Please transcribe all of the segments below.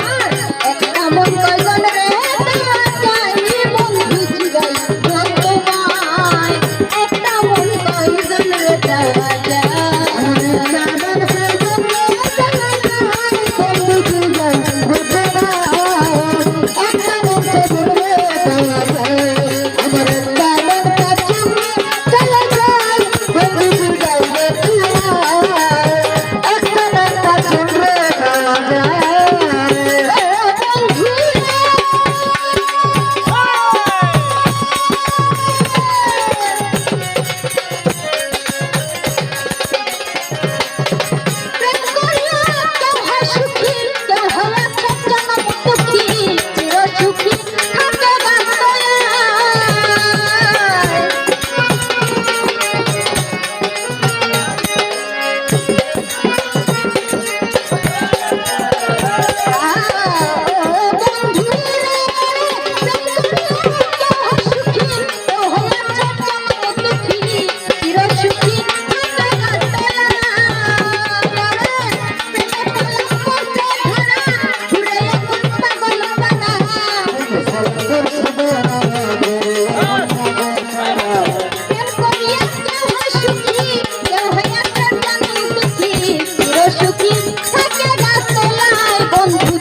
তোমার একটা মন কয়জন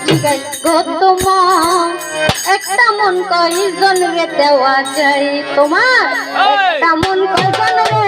গতমা একটা মন কয়জন রে দেওয়া যায় তোমার? একটা মন কয়জন রে